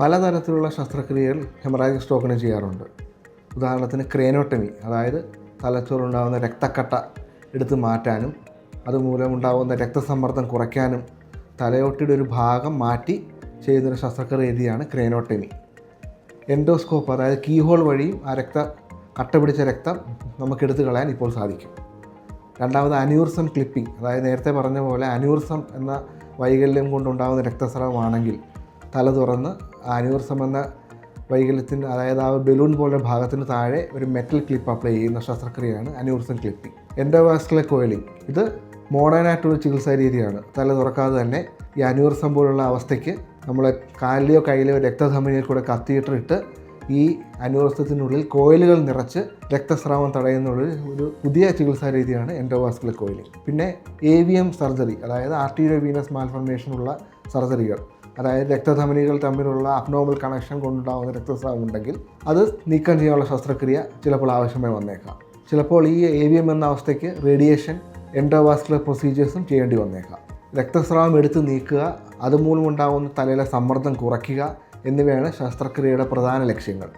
പലതരത്തിലുള്ള ശസ്ത്രക്രിയകൾ ഹെമറാജിക് സ്ട്രോക്കിന് ചെയ്യാറുണ്ട്. ഉദാഹരണത്തിന് ക്രേനോട്ടമി അതായത് തലച്ചോറുണ്ടാകുന്ന രക്തക്കട്ട എടുത്ത് മാറ്റാനും അതുമൂലം ഉണ്ടാകുന്ന രക്തസമ്മർദ്ദം കുറയ്ക്കാനും തലയോട്ടിയുടെ ഒരു ഭാഗം മാറ്റി ചെയ്യുന്നൊരു ശസ്ത്രക്രിയതിയാണ് ക്രേനോട്ടമി. എൻഡോസ്കോപ്പ് അതായത് കീഹോൾ വഴിയും ആ രക്ത കട്ട പിടിച്ച രക്തം നമുക്ക് എടുത്തു കളയാൻ ഇപ്പോൾ സാധിക്കും. രണ്ടാമത് അന്യൂർസം ക്ലിപ്പിംഗ് അതായത് നേരത്തെ പറഞ്ഞ പോലെ അന്യൂർസം എന്ന വൈകല്യം കൊണ്ടുണ്ടാകുന്ന രക്തസ്രാവമാണെങ്കിൽ തല തുറന്ന് ആ അന്യൂറിസം എന്ന വൈകല്യത്തിന്റെ അതായത് ആ ബലൂൺ പോലെ ഭാഗത്തിന് താഴെ ഒരു മെറ്റൽ ക്ലിപ്പ് അപ്ലൈ ചെയ്യുന്ന ശസ്ത്രക്രിയയാണ് അന്യൂറിസം ക്ലിപ്പിംഗ് എൻഡോവാസ്കുലർ കോയിലിംഗ് ഇത് മോഡേൺ ആയിട്ടുള്ള ചികിത്സാ രീതിയാണ്. തല തുറക്കാതെ തന്നെ ഈ അനൂർസം പോലുള്ള അവസ്ഥയ്ക്ക് നമ്മൾ കാലിലെയോ കയ്യിലെയോ രക്തധമനിയിൽ കൂടെ കത്തിയിട്ടിട്ട് ഈ അനുവർത്തത്തിനുള്ളിൽ കോയിലുകൾ നിറച്ച് രക്തസ്രാവം തടയുന്നുള്ള ഒരു പുതിയ ചികിത്സാ രീതിയാണ് എൻഡോവാസ്കുലർ കോയിലിംഗ് പിന്നെ എം സർജറി അതായത് ആർട്ടീരിയോ വീനസ് മാൽഫർമേഷനുള്ള സർജറികൾ അതായത് രക്തധമനികൾ തമ്മിലുള്ള അബ്നോർമൽ കണക്ഷൻ കൊണ്ടുണ്ടാകുന്ന രക്തസ്രാവം ഉണ്ടെങ്കിൽ അത് നീക്കം ചെയ്യാനുള്ള ശസ്ത്രക്രിയ ചിലപ്പോൾ ആവശ്യമായി വന്നേക്കാം. ചിലപ്പോൾ ഈ എ വി എം എന്ന അവസ്ഥയ്ക്ക് റേഡിയേഷൻ എൻഡോവാസ്കുലർ പ്രൊസീജിയേഴ്സും ചെയ്യേണ്ടി വന്നേക്കാം. രക്തസ്രാവം എടുത്ത് നീക്കുക അതുമൂലമുണ്ടാകുന്ന തലയിലെ സമ്മർദ്ദം കുറയ്ക്കുക എന്നിവയാണ് ശസ്ത്രക്രിയയുടെ പ്രധാന ലക്ഷ്യങ്ങൾ.